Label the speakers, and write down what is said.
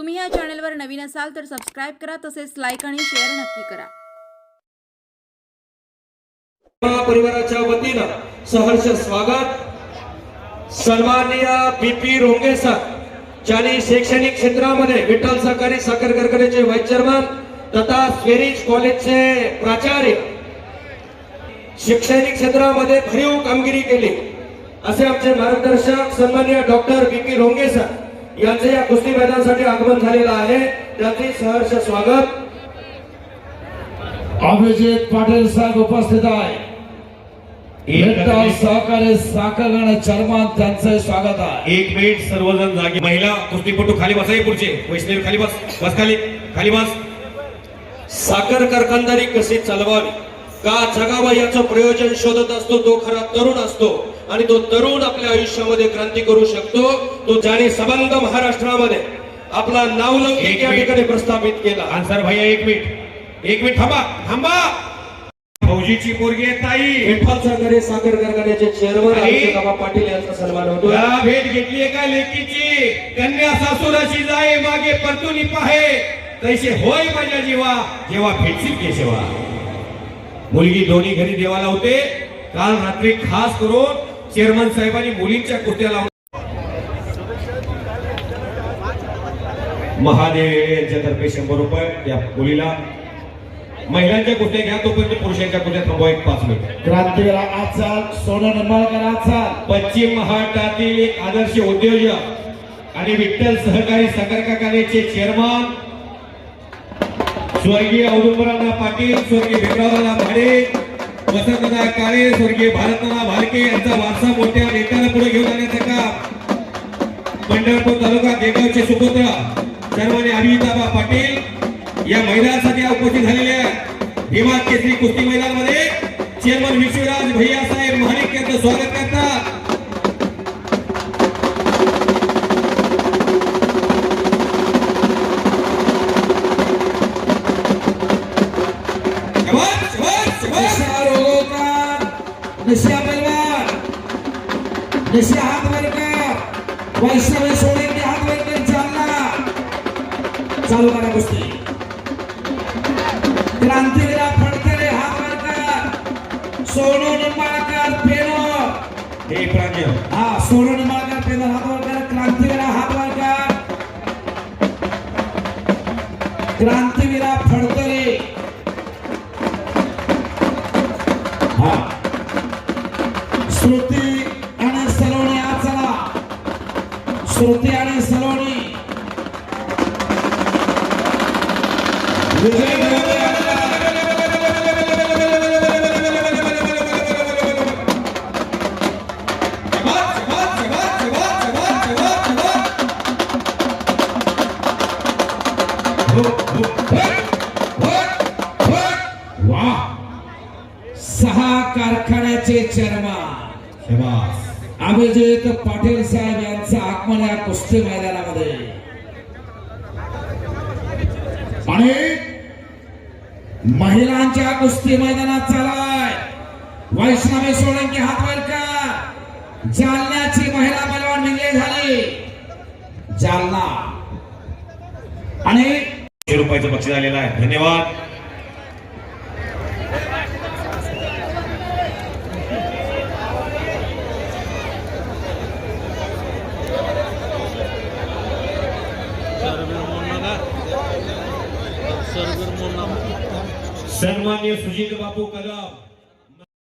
Speaker 1: तुम्ही या चॅनलवर नवीन असाल तर सबस्क्राईब करा तसेच लाईक आणि शेअर नक्की करा.
Speaker 2: परिवाराच्या वतीनं सहर्ष स्वागत. सन्माननीय बी पी रोंगे सर ज्यांनी शैक्षणिक क्षेत्रामध्ये विठ्ठल सहकारी साखर कारखान्याचे व्हाईस चेअरमन तथा स्वेरिज कॉलेजचे प्राचार्य शैक्षणिक क्षेत्रामध्ये भरीव कामगिरी केली. असे आमचे मार्गदर्शक सन्माननीय doctor B P Ronge sir. यांचे या कुस्ती मैदानासाठी आगमन झालेलं आहे. त्यांचे सहर्ष स्वागत.
Speaker 3: अभिजित पाटील साहेब उपस्थित आहे. विठ्ठल सहकारी साखर चर्मान त्यांचे स्वागत आहे.
Speaker 2: एक मिनिट सर्वजण जागे. महिला कुस्तीपटू खाली बसाई पुढचे. वैष्णवी खाली बस. बस खाली. खाली बस. साखर कारखानदारी कशी चालवावी? का जगावा याचं प्रयोजन शोधत असतो तो खरा तरुण असतो? आणि तो तरुण आपल्या आयुष्यामध्ये क्रांती करू शकतो. तो ज्याने सबंध महाराष्ट्रामध्ये आपला नावलौकिक या ठिकाणी प्रस्थापित केला.
Speaker 4: आन्सर भैया एक मिनिट. एक मिनिट थांबा. थांबा. फौजीची पोरगी आहे ताई.
Speaker 2: विठ्ठल सहकारी साखर कारखान्याचे चेअरमन. अभिषेक पाटील यांचा सन्मान होतो.
Speaker 4: तुला भेट घेतलीये का लेकीची? कन्या सासूराशी जाय मागे परतुनी पाहे. तैसे होय माझ्या जीवा जेव्हा भेटशील केशवा मुलगी दोन्ही घरी देवाला होते. काल रात्री खास करून चेअरमन साहेबांनी मुलींच्या कुस्त्या लावून महादेव यांच्या तर्फे शंभर रुपये या मुलीला. महिलांच्या कुस्त्या घ्या तोपर्यंत पुरुषांच्या कुस्त्या थांबवा एक पाच मिनिट.
Speaker 3: क्रांतीवीर आचार सोनं निंबाळकर आचार.
Speaker 4: पश्चिम महाराष्ट्रातील एक आदर्श उद्योजक आणि विठ्ठल सहकारी साखर कारखान्याचे चेअरमन स्वर्गीय औदुंबरावना पाटील स्वर्गीय भीमरावला भाडे वसंतदा काळे स्वर्गीय भारतनाना भालके यांचा वारसा मोठ्या नेत्याला पुढे घेऊन जाण्याचं काम. पंढरपूर तालुका देगावचे सुपुत्र सर्वांनी अभिताबा पाटील या महिलांसाठी उपस्थित झालेल्या भीमा केसरी कुस्ती मैदानमध्ये चेअरमन विश्वराज भैया साहेब महाडिक यांचं स्वागत करतात. शाबास, शाबास, शाबास.
Speaker 3: जैसे परिवार जैसे हाथ वैसे वैष्णव सोने सोडेंगे हात वैद्य चलना। चालू करा कुछ क्रांति मेरा कुस्ती क्रांतीवीरा फडकरे हात सोनो सोनू कर पेनो।
Speaker 4: हे प्रांजल सोनो
Speaker 3: हाँ, सोनू कर पेनो हाथ वर्गा क्रांति हात वरकर क्रांतीवीरा क्रांति वरकर क्रांतीवीरा फडकरे हा। श्रुती आणि सलोणी आचरा श्रुती आणि सलोणी सहा कारखान्याचे चर्मा
Speaker 4: शाबास.
Speaker 3: अभिजित पाटील साहेब यांचं आगमन या कुस्ती मैदानामध्ये. आणि महिलांच्या कुस्ती मैदानात चालाय. वैष्णवी सोळंकी हातवरकर जालन्याची महिला पैलवान विजय झाली. जालना. आणि
Speaker 4: रुपयाचं बक्षीस आलेलं आहे. धन्यवाद. સન્માન્ય સુજીત બાપુ કદમ.